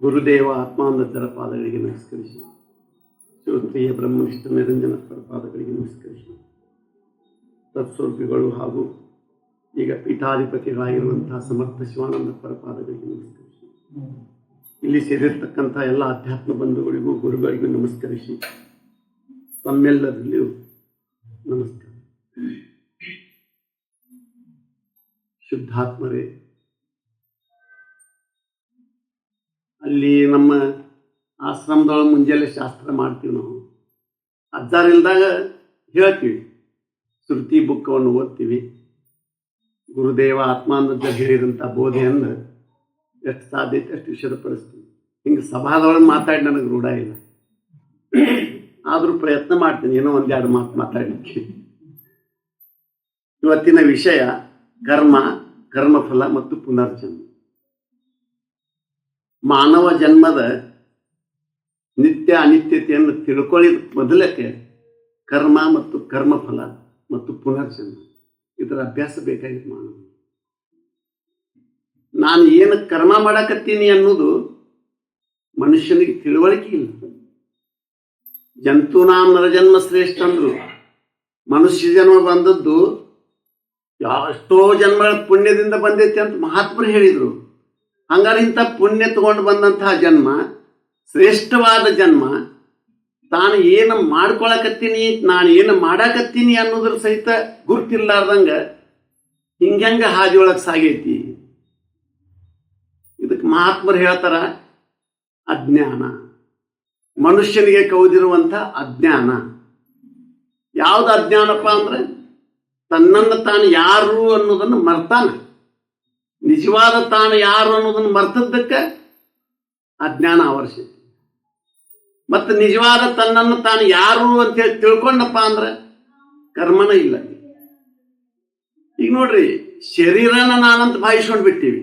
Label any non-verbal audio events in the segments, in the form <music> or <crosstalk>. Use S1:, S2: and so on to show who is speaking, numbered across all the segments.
S1: ಗುರುದೇವ ಆತ್ಮಾನಂದರ ಪಾದಗಳಿಗೆ ನಮಸ್ಕರಿಸಿ. ಶ್ರೋತ್ರಿಯ ಬ್ರಹ್ಮನಿಷ್ಠ ನಿರಂಜನ ಪಾದಗಳಿಗೆ ನಮಸ್ಕರಿಸಿ. ತತ್ಸ್ವರೂಪಿಗಳು ಹಾಗೂ ಈಗ ಪೀಠಾಧಿಪತಿಗಳಾಗಿರುವಂತಹ ಸಮರ್ಥ ಶಿವಾನಂದ ಪಾದಗಳಿಗೆ ನಮಸ್ಕರಿಸಿ. ಇಲ್ಲಿ ಸೇರಿರ್ತಕ್ಕಂಥ ಎಲ್ಲ ಅಧ್ಯಾತ್ಮ ಬಂಧುಗಳಿಗೂ ಗುರುಗಳಿಗೂ ನಮಸ್ಕರಿಸಿ. ತಮ್ಮೆಲ್ಲರಲ್ಲಿಯೂ ನಮಸ್ಕಾರ. ಶುದ್ಧಾತ್ಮರೇ ಅಲ್ಲಿ ನಮ್ಮ ಆಶ್ರಮದೊಳಗೆ ಮುಂಜಾನೆ ಶಾಸ್ತ್ರ ಮಾಡ್ತೀವಿ ನಾವು. ಅಜ್ಜಾರಿಲ್ದಾಗ ಹೇಳ್ತೀವಿ. ಶ್ರುತಿ ಬುಕ್ಕವನ್ನು ಓದ್ತೀವಿ. ಗುರುದೇವ ಆತ್ಮಾನಂದ ಹೇಳಿದಂಥ ಬೋಧೆಯನ್ನು ಎಷ್ಟು ಸಾಧ್ಯ ಐತೆ ಅಷ್ಟು ವಿಷದಪಡಿಸ್ತೀವಿ ಹಿಂಗೆ ಸಭಾದೊಳಗೆ ಮಾತಾಡಿ ನನಗೆ ರೂಢ ಇಲ್ಲ. ಆದರೂ ಪ್ರಯತ್ನ ಮಾಡ್ತೀನಿ. ಏನೋ ಒಂದೆರಡು ಮಾತು ಮಾತಾಡಲಿಕ್ಕೆ. ಇವತ್ತಿನ ವಿಷಯ ಕರ್ಮ, ಕರ್ಮಫಲ ಮತ್ತು ಪುನರ್ಜನ್ಮ. ಮಾನವ ಜನ್ಮದ ನಿತ್ಯ ಅನಿತ್ಯತೆಯನ್ನು ತಿಳ್ಕೊಳ್ಳಿದ ಮೊದಲಕ್ಕೆ ಕರ್ಮ ಮತ್ತು ಕರ್ಮಫಲ ಮತ್ತು ಪುನರ್ಜನ್ಮ. ಇದರ ಅಭ್ಯಾಸ ಬೇಕಾಗಿತ್ತು ಮಾನವ. ನಾನು ಏನು ಕರ್ಮ ಮಾಡಕತ್ತೀನಿ ಅನ್ನೋದು ಮನುಷ್ಯನಿಗೆ ತಿಳುವಳಿಕೆ ಇಲ್ಲ. ಜಂತುನಾಂ ನರಜನ್ಮ ಶ್ರೇಷ್ಠ ಅಂದ್ರು. ಮನುಷ್ಯ ಜನ್ಮ ಬಂದದ್ದು ಎಷ್ಟೋ ಜನ್ಮಗಳ ಪುಣ್ಯದಿಂದ ಬಂದೈತೆ ಅಂತ ಮಹಾತ್ಮರು ಹೇಳಿದರು. ಹಂಗಾರೆ ಪುಣ್ಯ ತಗೊಂಡು ಬಂದಂತಹ ಜನ್ಮ, ಶ್ರೇಷ್ಠವಾದ ಜನ್ಮ, ತಾನು ಏನು ಮಾಡ್ಕೊಳಕತ್ತೀನಿ, ನಾನು ಏನು ಮಾಡಾಕತ್ತೀನಿ ಅನ್ನೋದ್ರ ಸಹಿತ ಗುರ್ತಿರ್ಲಾರ್ದಂಗ ಹಿಂಗ್ಯಂಗ ಒಳಗೆ ಸಾಗೈತಿ? ಇದಕ್ಕೆ ಮಹಾತ್ಮರು ಹೇಳ್ತಾರ, ಅಜ್ಞಾನ. ಮನುಷ್ಯನಿಗೆ ಕೌದಿರುವಂಥ ಅಜ್ಞಾನ. ಯಾವ್ದು ಅಜ್ಞಾನಪ್ಪ ಅಂದ್ರೆ ತನ್ನನ್ನು ತಾನು ಯಾರು ಅನ್ನೋದನ್ನು ಮರ್ತಾನ. ನಿಜವಾದ ತಾನು ಯಾರು ಅನ್ನೋದನ್ನು ಮರ್ತದ್ದಕ್ಕೆ ಅಜ್ಞಾನ ಅವಶ್ಯಕ ಮತ್ತೆ ನಿಜವಾದ ತನ್ನನ್ನು ತಾನು ಯಾರು ಅಂತೇಳಿ ತಿಳ್ಕೊಂಡಪ್ಪ ಅಂದ್ರೆ ಕರ್ಮನ ಇಲ್ಲ. ಈಗ ನೋಡ್ರಿ, ಶರೀರನ ನಾನಂತ ಭಾವಿಸ್ಕೊಂಡು ಬಿಟ್ಟಿವಿ.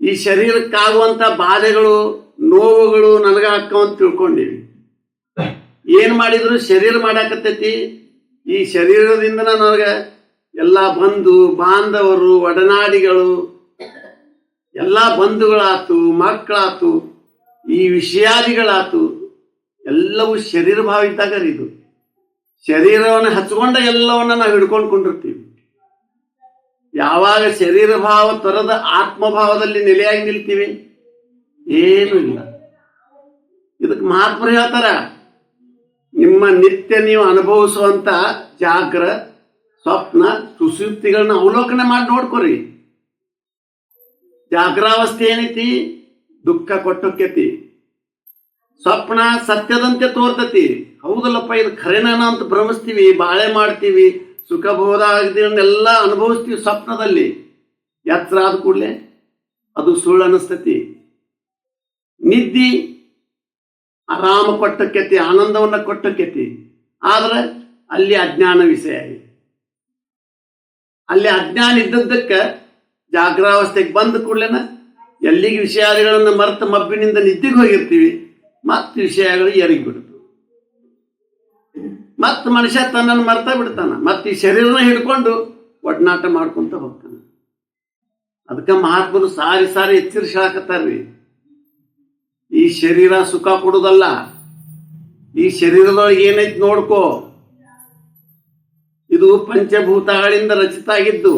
S1: ಈ ಶರೀರಕ್ಕಾಗುವಂಥ ಬಾಧೆಗಳು, ನೋವುಗಳು ನನಗಾಕವ್ ಅಂತ ತಿಳ್ಕೊಂಡಿವಿ. ಏನು ಮಾಡಿದ್ರು? ಶರೀರ ಮಾಡಾಕತ್ತೈತಿ. ಈ ಶರೀರದಿಂದ ನನಗೆ ಎಲ್ಲ ಬಂಧು ಬಾಂಧವರು, ಒಡನಾಡಿಗಳು, ಎಲ್ಲ ಬಂಧುಗಳಾತು, ಮಕ್ಕಳಾತು, ಈ ವಿಷಯಾದಿಗಳಾತು, ಎಲ್ಲವೂ ಶರೀರ ಭಾವ ಇದ್ದಾಗ ಇದು ಶರೀರವನ್ನು ಹಚ್ಕೊಂಡ ಎಲ್ಲವನ್ನ ನಾವು ಹಿಡ್ಕೊಂಡು ಕೊಂಡಿರ್ತೀವಿ. ಯಾವಾಗ ಶರೀರ ಭಾವ ತೊರೆದ ಆತ್ಮಭಾವದಲ್ಲಿ ನೆಲೆಯಾಗಿ ನಿಲ್ತೀವಿ? ಏನೂ ಇಲ್ಲ. ಇದಕ್ಕೆ ಮಹಾತ್ಮರು ಹೇಳ್ತಾರ, ನಿಮ್ಮ ನಿತ್ಯ ನೀವು ಅನುಭವಿಸುವಂತ ಜಾಗ್ರ ಸ್ವಪ್ನ ಸುಸೂಪ್ತಿಗಳನ್ನ ಅವಲೋಕನ ಮಾಡಿ ನೋಡ್ಕೊರಿ. ಜಾಗ್ರಾವಸ್ಥೆ ಏನೈತಿ? ದುಃಖ ಕೊಟ್ಟೊಕ್ಕೈತಿ ಸ್ವಪ್ನ ಸತ್ಯದಂತೆ ತೋರ್ತತಿ. ಹೌದಲ್ಲಪ್ಪ, ಇದು ಖರೇನ ಅಂತ ಭ್ರಮಿಸ್ತೀವಿ, ಬಾಳೆ ಮಾಡ್ತೀವಿ, ಸುಖ ಬೋಧಾಗದನ್ನೆಲ್ಲ ಅನುಭವಿಸ್ತೀವಿ ಸ್ವಪ್ನದಲ್ಲಿ. ಎತ್ತರ ಆದ ಕೂಡಲೇ ಅದು ಸುಳ್ಳು ಅನಿಸ್ತತಿ. ನಿದ್ದಿ ಆರಾಮ ಕೊಟ್ಟಕ್ಕೆತಿ ಆನಂದವನ್ನ ಕೊಟ್ಟಕ್ಕೆತಿ ಆದ್ರೆ ಅಲ್ಲಿ ಅಜ್ಞಾನ ವಿಷಯ ಅಲ್ಲಿ ಅಜ್ಞಾನ ಇದ್ದದ್ದಕ್ಕೆ ಜಾಗ್ರಾವಸ್ಥೆಗೆ ಬಂದ ಕೂಡಲೇನ ಎಲ್ಲಿಗೆ ವಿಷಯಾದಿಗಳನ್ನು ಮರೆತು ಮಬ್ಬಿನಿಂದ ನಿದ್ದೆಗೆ ಹೋಗಿರ್ತೀವಿ, ಮತ್ತೆ ವಿಷಯಗಳು ಎರಗಿ ಬಿಡ್ತು ಮತ್ತೆ ಮನುಷ್ಯ ತನ್ನನ್ನು ಮರ್ತಾ ಬಿಡ್ತಾನ, ಮತ್ತೆ ಈ ಶರೀರನ ಹಿಡ್ಕೊಂಡು ಒಡನಾಟ ಮಾಡ್ಕೊಂತ ಹೋಗ್ತಾನ. ಅದಕ್ಕೆ ಮಹಾತ್ಮರು ಸಾರಿ ಸಾರಿ ಎಚ್ಚರಿಸಾಕತ್ತಾರ್ರಿ ಈ ಶರೀರ ಸುಖ ಕೊಡುದಲ್ಲ, ಈ ಶರೀರದೊಳಗೆ ಏನೈತಿ ನೋಡ್ಕೋ ಇದು ಪಂಚಭೂತಗಳಿಂದ ರಚಿತ ಆಗಿದ್ದು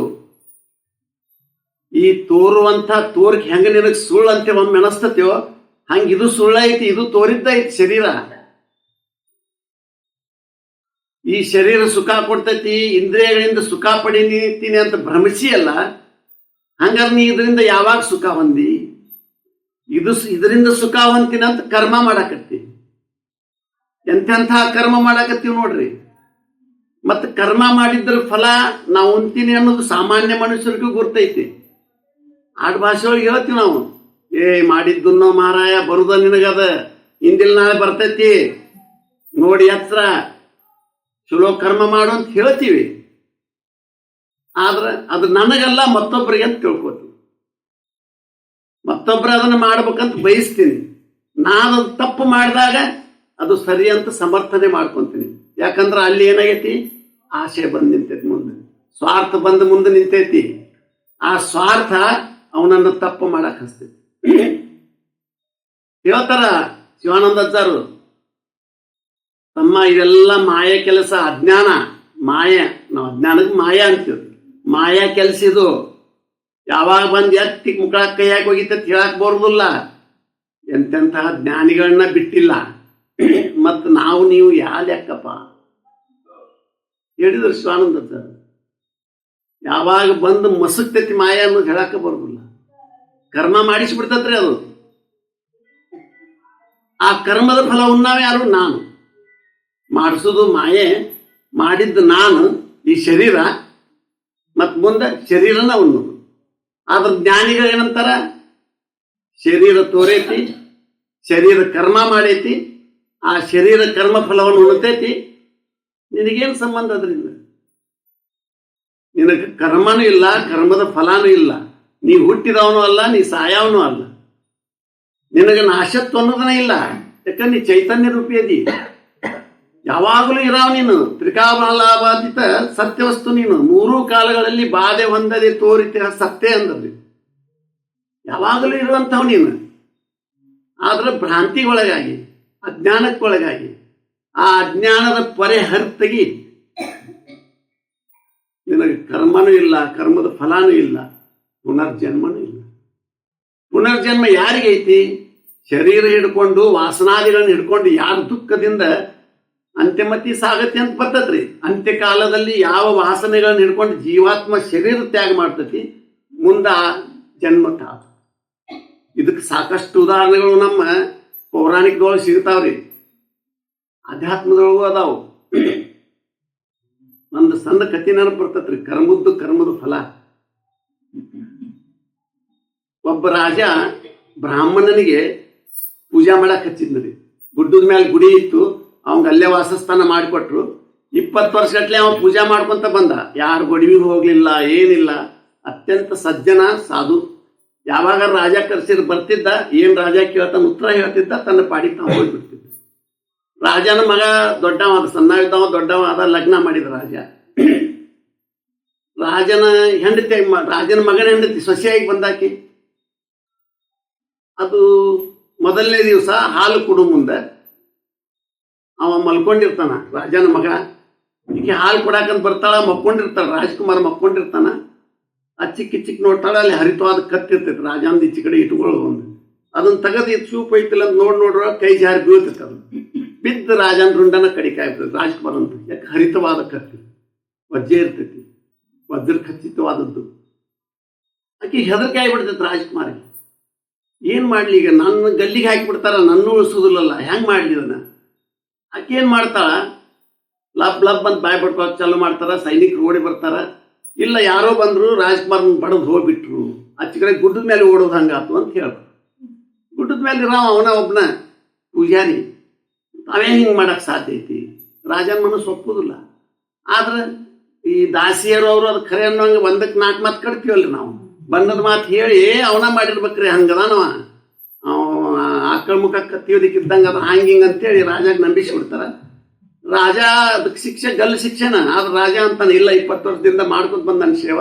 S1: ಈ ತೋರುವಂತ ತೋರ್ಕ್ ಹೆಂಗ ನಿನಗೆ ಸುಳ್ಳು ಅಂತ ಒಮ್ಮೆ ಅನಸ್ತತ್ಯೋ, ಹಂಗ ಇದು ಸುಳ್ಳ ಐತಿ ಇದು ತೋರಿದ್ದ ಐತಿ ಶರೀರ. ಈ ಶರೀರ ಸುಖ ಕೊಡ್ತೈತಿ, ಇಂದ್ರಿಯಗಳಿಂದ ಸುಖ ಪಡೀತೀನಿ ಅಂತ ಭ್ರಮಿಸಿ ಅಲ್ಲ, ಹಂಗಾರೆ ನೀ ಇದರಿಂದ ಯಾವಾಗ ಸುಖ ಹೊಂದಿ? ಇದು ಇದರಿಂದ ಸುಖ ಹೊಂತೀನಿ ಅಂತ ಕರ್ಮ ಮಾಡಾಕತ್ತಿ. ಎಂತೆಂಥ ಕರ್ಮ ಮಾಡಾಕತ್ತೀವಿ ನೋಡ್ರಿ. ಮತ್ತೆ ಕರ್ಮ ಮಾಡಿದ್ರ ಫಲ ನಾವು ಉಂತೀನಿ ಅನ್ನೋದು ಸಾಮಾನ್ಯ ಮನುಷ್ಯರಿಗೂ ಗುರ್ತೈತಿ. ಆಡ್ ಭಾಷೆ ಒಳಗೆ ಹೇಳ್ತೀವಿ ನಾವು. ಏ, ಮಾಡಿದ್ದನ್ನೋ ಮಾರಾಯ, ಬರುದ ನಿನಗದ ಇಂದಿಲ್ ನಾಳೆ ಬರ್ತೈತಿ. ನೋಡಿ ಹತ್ರ ಚಲೋ ಕರ್ಮ ಮಾಡು ಅಂತ ಹೇಳ್ತೀವಿ. ಆದ್ರೆ ಅದು ನನಗಲ್ಲ ಮತ್ತೊಬ್ಬರಿಗೆ ಅಂತ ತಿಳ್ಕೊತೀವಿ. ಮತ್ತೊಬ್ರು ಅದನ್ನ ಮಾಡ್ಬೇಕಂತ ಬಯಸ್ತೀನಿ. ನಾನು ತಪ್ಪು ಮಾಡಿದಾಗ ಅದು ಸರಿ ಅಂತ ಸಮರ್ಥನೆ ಮಾಡ್ಕೊತೀನಿ. ಯಾಕಂದ್ರೆ ಅಲ್ಲಿ ಏನಾಗೈತಿ? ಆಸೆ ಬಂದು ನಿಂತೈತಿ ಮುಂದೆ. ಸ್ವಾರ್ಥ ಬಂದು ಮುಂದೆ ನಿಂತೈತಿ. ಆ ಸ್ವಾರ್ಥ ಅವನನ್ನು ತಪ್ಪು ಮಾಡಕ್ ಹಸ್ತೈತಿ <clears throat> ಹೇಳ್ತಾರ ಶಿವಾನಂದ ಸರ್ ತಮ್ಮ ಇದೆಲ್ಲ ಮಾಯ ಕೆಲಸ ಅಜ್ಞಾನ. ಮಾಯ, ನಾವು ಅಜ್ಞಾನಕ್ಕೆ ಮಾಯ ಅಂತೀವಿ. ಮಾಯ ಕೆಲಸ ಇದು. ಯಾವಾಗ ಬಂದು ಎತ್ತಿ ಮುಖ ಕೈಯಾಗಿ ಹೋಗಿತ್ತ ಹೇಳಕ್ ಬರೋದಿಲ್ಲ. ಎಂತೆಂತಹ ಜ್ಞಾನಿಗಳನ್ನ ಬಿಟ್ಟಿಲ್ಲ. <clears throat> ಮತ್ತು ನಾವು, ನೀವು ಯಾ ಲೆಕ್ಕಪ್ಪ? ಹೇಳಿದ್ರು ಸ್ವಾನಂದ ಯಾವಾಗ ಬಂದು ಮಸುಕ್ತೈತಿ ಮಾಯ ಅನ್ನೋದು ಹೇಳಕ್ಕೆ ಬರೋದಿಲ್ಲ. ಕರ್ಮ ಮಾಡಿಸ್ಬಿಡ್ತತ್ರಿ ಅದು. ಆ ಕರ್ಮದ ಫಲ ಉಣ್ಣಾವ ಯಾರು? ನಾನು. ಮಾಡಿಸೋದು ಮಾಯೆ, ಮಾಡಿದ್ದು ನಾನು, ಈ ಶರೀರ ಮತ್ ಮುಂದೆ ಶರೀರನ ಉಣ್ಣೋದು ಆದ್ರೆ ಜ್ಞಾನಿಗಳು ಏನಂತಾರ? ಶರೀರ ತೋರೈತಿ, ಶರೀರ ಕರ್ಮ ಮಾಡೈತಿ, ಆ ಶರೀರ ಕರ್ಮ ಫಲವನ್ನು ಉಣ್ತೈತಿ ನಿನಗೇನು ಸಂಬಂಧ ಅದರಿಂದ? ನಿನಗೆ ಕರ್ಮನೂ ಇಲ್ಲ, ಕರ್ಮದ ಫಲಾನೂ ಇಲ್ಲ. ನೀ ಹುಟ್ಟಿದವನು ಅಲ್ಲ, ನೀ ಸಾಯವನು ಅಲ್ಲ. ನಿನಗೆ ನಾಶತ್ವ ಅನ್ನೋದನ್ನ ಇಲ್ಲ. ಯಾಕಂದ್ರೆ ನೀ ಚೈತನ್ಯ ರೂಪಿ ಅದಿ. ಯಾವಾಗಲೂ ಇರಾವ ನೀನು. ತ್ರಿಕಾಬಲಾಬಾಧಿತ ಸತ್ಯವಸ್ತು ನೀನು. ಮೂರೂ ಕಾಲಗಳಲ್ಲಿ ಬಾಧೆ ಹೊಂದದೆ ತೋರಿತ ಸತ್ಯ ಅಂದದ್ದು. ಯಾವಾಗಲೂ ಇರುವಂಥವ್ ನೀನು. ಆದ್ರೆ ಭ್ರಾಂತಿಗೊಳಗಾಗಿ, ಅಜ್ಞಾನಕ್ಕೊಳಗಾಗಿ ಆ ಅಜ್ಞಾನದ ಪೊರೆ ಹರ್ತಗಿ. ನಿನಗೆ ಕರ್ಮನೂ ಇಲ್ಲ, ಕರ್ಮದ ಫಲಾನೂ ಇಲ್ಲ, ಪುನರ್ಜನ್ಮನೂ ಇಲ್ಲ. ಪುನರ್ಜನ್ಮ ಯಾರಿಗೈತಿ ಶರೀರ ಹಿಡ್ಕೊಂಡು, ವಾಸನಾದಿಗಳನ್ನು ಹಿಡ್ಕೊಂಡು ಯಾರ ದುಃಖದಿಂದ ಅಂತ್ಯಮತಿ ಸಾಗತಿ ಅಂತ ಬರ್ತದ್ರಿ. ಅಂತ್ಯಕಾಲದಲ್ಲಿ ಯಾವ ವಾಸನೆಗಳನ್ನು ಹಿಡ್ಕೊಂಡು ಜೀವಾತ್ಮ ಶರೀರ ತ್ಯಾಗ ಮಾಡ್ತತಿ, ಮುಂದ ಜನ್ಮ ಇದಕ್ಕೆ ಸಾಕಷ್ಟು ಉದಾಹರಣೆಗಳು ನಮ್ಮ ಪೌರಾಣಿಕದೊಳಗೆ ಸಿಗ್ತಾವ್ರಿ. ಅಧ್ಯಾತ್ಮದೊಳಗೂ ಅದಾವು. ಒಂದು ಸಣ್ಣ ಕಥೆ ನೆನಪು ಬರ್ತತ್ರಿ. ಕರ್ಮದ್ದು ಕರ್ಮದ ಫಲ. ಒಬ್ಬ ರಾಜ ಬ್ರಾಹ್ಮಣನಿಗೆ ಪೂಜಾ ಮಾಡಕ್ ಹಚ್ಚಿದ್ರಿ ಗುಡ್ಡದ ಮೇಲೆ ಗುಡಿ ಇತ್ತು. ಅವಂಗ ಅಲ್ಲೇ ವಾಸಸ್ಥಾನ ಮಾಡಿಕೊಟ್ರು. ಇಪ್ಪತ್ತು ವರ್ಷಗಟ್ಲೆ ಅವ ಪೂಜಾ ಮಾಡ್ಕೊಂತ ಬಂದ. ಯಾರು ಗೊಡವಿಗೆ ಹೋಗ್ಲಿಲ್ಲ, ಏನಿಲ್ಲ. ಅತ್ಯಂತ ಸಜ್ಜನ ಸಾಧು. ಯಾವಾಗ ರಾಜ ಕರ್ಸಿರ್ ಬರ್ತಿದ್ದ, ಏನ್ ರಾಜ ಕೇಳ್ತಾನ ಉತ್ತರ ಹೇಳ್ತಿದ್ದ, ತನ್ನ ಪಾಡಿಗೆ ತಾವು ಹೋಗ್ಬಿಡ್ತಿದ್ದ. ರಾಜನ ಮಗ ದೊಡ್ಡವ ಅದ ಸಣ್ಣ ಇದ್ದವ ದೊಡ್ಡವ, ಅದ ಲಗ್ನ ಮಾಡಿದ ರಾಜ. ರಾಜನ ಹೆಂಡತಿ, ರಾಜನ ಮಗನ ಹೆಂಡತಿ, ಸೊಸೆಯಾಗಿ ಬಂದಾಕಿ. ಅದು ಮೊದಲನೇ ದಿವಸ ಹಾಲು ಕೊಡು ಮುಂದೆ ಅವ ಮಲ್ಕೊಂಡಿರ್ತಾನ, ರಾಜನ ಮಗ. ಈಕೆ ಹಾಲು ಕೊಡಾಕಂತ ಬರ್ತಾಳ, ಮಕ್ಕೊಂಡಿರ್ತಾಳ, ರಾಜ್ಕುಮಾರ್ ಮಕ್ಕೊಂಡಿರ್ತಾನ. ಆ ಚಿಕ್ಕ ಚಿಕ್ಕ ನೋಡ್ತಾಳ, ಅಲ್ಲಿ ಹರಿತವಾದ ಕತ್ತಿರ್ತೈತೆ ರಾಜಾಂದ ಈಚೆ ಕಡೆ ಇಟ್ಕೊಳ್ಳೋದು ಒಂದು. ಅದನ್ನ ತೆಗೆದು ಇದು ಚೂಪ್ ಐತಿಲ್ಲ ಅಂತ ನೋಡ್ ನೋಡ್ರ ಕೈ ಜಾರಿ ಬೀಳ್ತೈತೆ ಅದು. ಬಿದ್ದ ರಾಜನ ರುಂಡನ ಕಡಿಕಾಯ್ತದೆ ರಾಜ್ಕುಮಾರ್ ಅಂತ ಯಾಕೆ ಹರಿತವಾದ ಕತ್ತಿ, ವಜ್ಜೆ ಇರ್ತೈತಿ ವಜ್ರ ಖಚಿತವಾದದ್ದು. ಆಕೆ ಹೆದರಿಕೆ ಆಗ್ಬಿಡ್ತೈತೆ ರಾಜ್ಕುಮಾರಿಗೆ. ಏನು ಮಾಡಲಿ ಈಗ? ನನ್ನ ಗಲ್ಲಿಗೆ ಹಾಕಿಬಿಡ್ತಾರ, ನನ್ನ ಉಳಿಸೋದಿಲ್ಲಲ್ಲ ಹೆಂಗೆ ಮಾಡಲಿ ಅದನ್ನ ಆಕೆ ಏನು ಮಾಡ್ತಾಳ? ಲಪ್ ಲಪ್ ಅಂತ ಬಾಯ್ ಬಿಡ್ಕೊಳಕ್ ಚಾಲು ಮಾಡ್ತಾರ, ಸೈನಿಕರು ಓಡಿ ಬರ್ತಾರ. ಇಲ್ಲ, ಯಾರೋ ಬಂದರು ರಾಜ್ಕುಮಾರ್ ಬಡದು ಹೋಗ್ಬಿಟ್ರು. ಆಚೆ ಕಡೆ ಗುಡ್ಡದ ಮೇಲೆ ಓಡೋದು ಹಂಗಾತು ಅಂತ ಹೇಳ್ತಾರೆ. ಗುಡ್ಡದ ಮೇಲೆ ಇರೋ ಅವನ ಒಬ್ಬನ ಪೂಜಾರಿ. ಅವೇ ಹಿಂಗೆ ಮಾಡಕ್ಕೆ ಸಾಧ್ಯ ಐತಿ. ರಾಜನ ಮನಸ್ಸು ಒಪ್ಪುದಿಲ್ಲ. ಆದ್ರೆ ಈ ದಾಸಿಯರು ಅವರು ಅದು ಖರೆ ಅನ್ನೋಂಗೆ ಒಂದಕ್ಕೆ ನಾಲ್ಕು ಮಾತು ಕಡ್ತೀವಲ್ರಿ ನಾವು. ಬಂದದ ಮಾತು ಹೇಳಿ ಅವನ ಮಾಡಿರ್ಬೇಕ್ರಿ, ಹಂಗದಾನವ. ಆಕಳ ಮುಖ ಕತ್ತಿಯೋದಕ್ಕಿದ್ದಂಗೆ ಅದು, ಹಂಗೆ ಹಿಂಗೆ ಅಂತೇಳಿ ರಾಜಾಗ ನಂಬಿಸಿ ಬಿಡ್ತಾರ. ರಾಜ ಅದಕ್ಕೆ ಶಿಕ್ಷೆ ಗಲ್ಲು ಶಿಕ್ಷೆನ, ಆದ್ರೆ ರಾಜ ಅಂತಾನೆ ಇಲ್ಲ, ಇಪ್ಪತ್ತು ವರ್ಷದಿಂದ ಮಾಡ್ಕೊಂತ ಬಂದನ ಸೇವ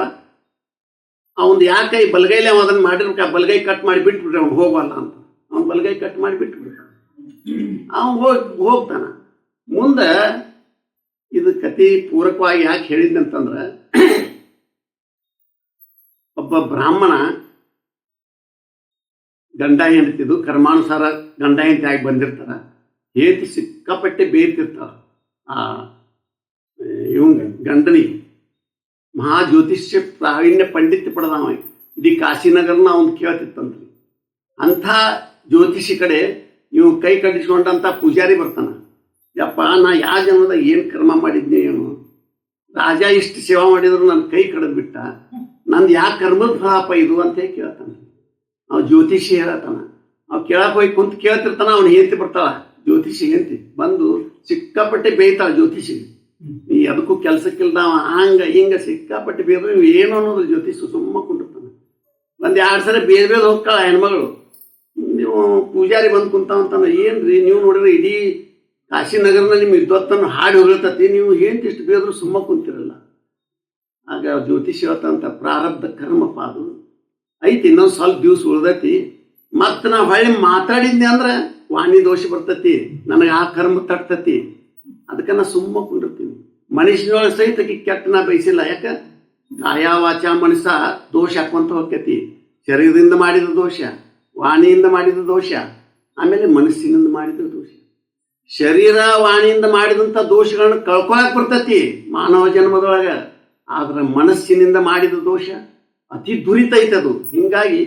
S1: ಅವನ್ ಯಾಕೆ ಈ ಬಲಗೈಲಿ ಅವ ಅದನ್ನ ಮಾಡಿರ್ಬೇಕು, ಆ ಬಲಗೈ ಕಟ್ ಮಾಡಿ ಬಿಟ್ಬಿಡ್ರಿ ಅವ್ನು ಹೋಗಲ್ಲ ಅಂತ. ಅವ್ನ ಬಲಗೈ ಕಟ್ ಮಾಡಿ ಬಿಟ್ಬಿಡ್ತಾನ. ಅವನ್ ಹೋಗ್, ಹೋಗ್ತಾನ. ಮುಂದೆ ಇದು ಕತಿ ಪೂರಕವಾಗಿ ಯಾಕೆ ಹೇಳಿದ್ನಂತಂದ್ರ ಒಬ್ಬ ಬ್ರಾಹ್ಮಣ ಗಂಡ ಹೆಂಡತಿದು ಕರ್ಮಾನುಸಾರ ಗಂಡ ಹೆಂಡತಿ ಆಗಿ ಬಂದಿರ್ತಾರ. ಹೇತಿ ಸಿಕ್ಕಾಪಟ್ಟೆ ಬೇಯ್ತಿರ್ತಾರ ಆ, ಇವಂಗ, ಗಂಡನಿಗೆ. ಮಹಾ ಜ್ಯೋತಿಷ್ಯ ಪ್ರಾವೀಣ್ಯ ಪಂಡಿತ್ಯ ಪಡೆದವ ಇಡೀ ಕಾಶಿನಗರನ ಅವ್ನು ಕೇಳ್ತಿತ್ತಂತ ಅಂಥ ಜ್ಯೋತಿಷಿ ಕಡೆ ಇವ್ ಕೈ ಕಟ್ಟಿಸ್ಕೊಂಡಂತ ಪೂಜಾರಿ ಬರ್ತಾನ. ಯಪ್ಪ, ನಾ ಯಾವ ಜನ್ಮದ ಏನು ಕರ್ಮ ಮಾಡಿದ್ನಿ ಏನು ರಾಜ ಇಷ್ಟು ಸೇವಾ ಮಾಡಿದ್ರು ನನ್ನ ಕೈ ಕಡ್ದು ಬಿಟ್ಟ. ನಂದು ಯಾವ ಕರ್ಮದ ಫಲಾಪ ಇದು ಅಂತ ಹೇಳಿ ಕೇಳ್ತಾನೆ? ಅವ್ ಜ್ಯೋತಿಷಿ ಹೇಳತಾನ. ಅವ್ ಕೇಳಕ್ ಹೋಗಿ ಕುಂತ ಕೇಳ್ತಿರ್ತಾನ, ಅವ್ನು ಹೆಂಡತಿ ಬರ್ತಾಳ. ಜ್ಯೋತಿಷಿ ಹೆಂಡತಿ ಬಂದು ಸಿಕ್ಕಾಪಟ್ಟೆ ಬೇಯ್ತಾಳ ಜ್ಯೋತಿಷಿ. ನೀ ಅದಕ್ಕೂ ಕೆಲ್ಸಕ್ಕಿಲ್ದವ ಹಂಗ ಹಿಂಗ ಸಿಕ್ಕಾಪಟ್ಟೆ ನೀವು ಏನು ಅನ್ನೋದು ಜ್ಯೋತಿಷಿ ಸುಮ್ಮ ಕುಂಡಿರ್ತಾನೆ ಒಂದು ಎರಡು ಸಲ ಬೇರೆ ಬೇರೆ ಹೋಗ್ತಾಳ ಹೆಣ್ಮಗಳು. ನೀವು ಪೂಜಾರಿ ಬಂದು ಕುಂತಾವಂತಾನ ಏನ್ರಿ? ನೀವು ನೋಡಿದ್ರೆ ಇಡೀ ಕಾಶಿನಗರನಲ್ಲಿ ನಿಮ್ಮ ವಿದ್ವತ್ತನ್ನು ಹಾಡಿ ಹೊಗಳ್ತತಿ ನೀವು ಏನು ಇಷ್ಟು ಬೇದ್ರು ಸುಮ್ಮ ಕುಂತಿರಲ್ಲ. ಆಗ ಜ್ಯೋತಿಷ್ ಹೇಳ್ತಂತ, ಪ್ರಾರಬ್ಧ ಕರ್ಮಪ್ಪ ಅದು ಐತಿ, ಇನ್ನೊಂದು ಸ್ವಲ್ಪ ದಿವ್ಸ ಉಳ್ದೈತಿ. ಮತ್ತೆ ನಾ ಹೊಳ್ಳಿ ಮಾತಾಡಿದ್ನಿ ಅಂದ್ರೆ ವಾಣಿ ದೋಷ ಬರ್ತತಿ. ನನಗೆ ಆ ಕರ್ಮ ತಟ್ತತಿ. ಅದಕ್ಕೆ ನಾ ಸುಮ್ಮ ಕುಂಡಿರ್ತೀನಿ ಮನುಷ್ಯನೊಳಗೆ ಸಹಿತ ಕೆಟ್ಟ ನಾ ಬಯಸಿಲ್ಲ. ಯಾಕೆ? ಗಾಯ ವಾಚ ಮನುಷ್ಯ ದೋಷ ಹಾಕೊಂತ ಹೋಗ್ತೈತಿ. ಶರೀರದಿಂದ ಮಾಡಿದ ದೋಷ. ವಾಣಿಯಿಂದ ಮಾಡಿದ ದೋಷ, ಆಮೇಲೆ ಮನಸ್ಸಿನಿಂದ ಮಾಡಿದ ದೋಷ. ಶರೀರ ವಾಣಿಯಿಂದ ಮಾಡಿದಂಥ ದೋಷಗಳನ್ನು ಕಳ್ಕೊಳಕ್ ಬರ್ತತಿ ಮಾನವ ಜನ್ಮದೊಳಗ. ಆದ್ರೆ ಮನಸ್ಸಿನಿಂದ ಮಾಡಿದ ದೋಷ ಅತಿ ದುರಿತ ಐತೆ ಅದು. ಹಿಂಗಾಗಿ